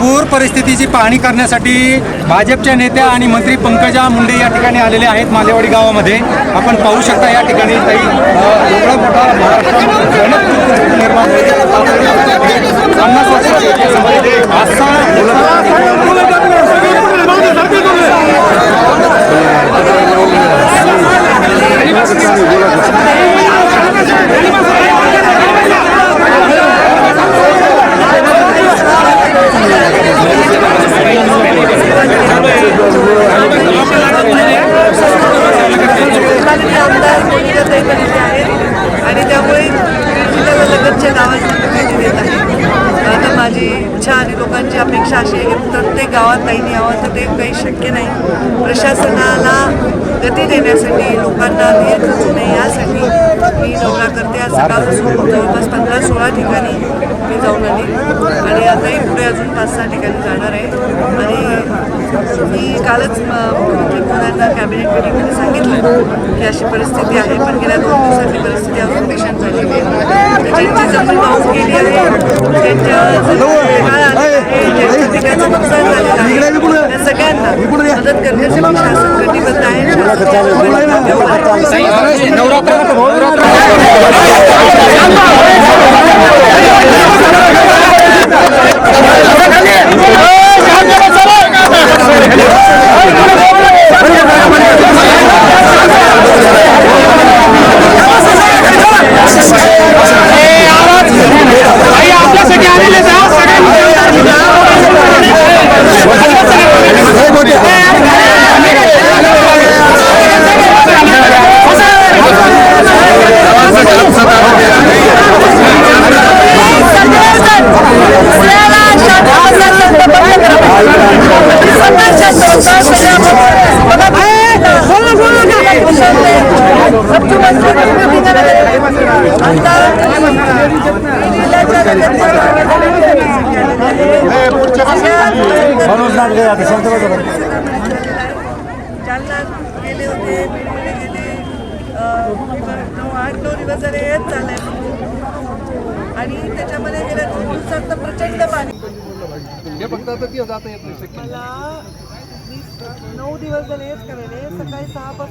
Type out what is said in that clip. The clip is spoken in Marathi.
पूर परिस्थितीची पाहणी करण्यासाठी भाजपच्या नेत्या आणि मंत्री पंकजा मुंडे या ठिकाणी आलेले आहेत मालेवाडी गावामध्ये. आपण पाहू शकता या ठिकाणी काही एवढा मोठा महाराष्ट्रामध्ये निर्माण पन्नास वर्ष आमदार मोनिका दैवलिते आहेत आणि त्यामुळे जिल्ह्याला लगतच्या गावांना भेटी देत आहे. आता माझी इच्छा आणि लोकांची अपेक्षा अशी आहे की प्रत्येक गावात ताईने यावं तर ते काही शक्य नाही. प्रशासनाला गती देण्यासाठी लोकांना धीर खचू नये यासाठी मी दौरा करते. आज सकाळपासून जवळपास पंधरा सोळा ठिकाणी मी जाऊन आली. आणि आताही पुढे अजून पाच सहा ठिकाणी जाणार आहे. आणि कालच म, मुख्यमंत्री महोदयांना कॅबिनेट मिटिंगमध्ये सांगितलं की अशी परिस्थिती आहे. पण गेल्या दोन दिवसांची परिस्थिती अजून भीषण झालेली आहे. ज्यांची जमीन गेली आहे. ज्यांच्या जमिनीवर काळ आलेला आहे. ज्यांच्या पिकाचं नुकसान झालेलं आहे. त्या सगळ्यांना मदत करण्यासाठी शासन कटिबद्ध आहे. शासन जालना गेले होते बीडमध्ये गेले नऊ आठ नऊ दिवस झाले येत चाललंय आणि त्याच्यामध्ये गेल्या दोन दिवसात तर प्रचंड पाणी मला नऊ दिवस झाले हेच करायले सकाळी सहा पासून